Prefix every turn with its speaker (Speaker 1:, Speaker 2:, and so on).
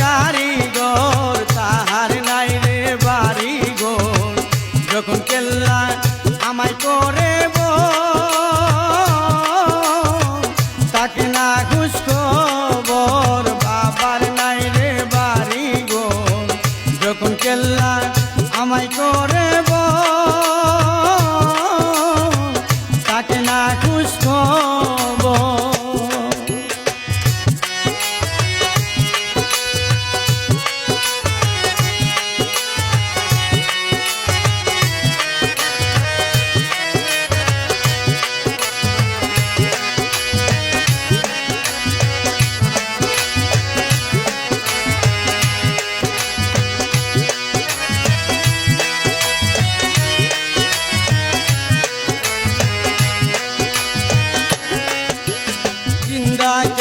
Speaker 1: কারিগর তাহার নাই রে যখন কেল্লা আমায় করে তাকে যখন কেল্লা আমায় রায়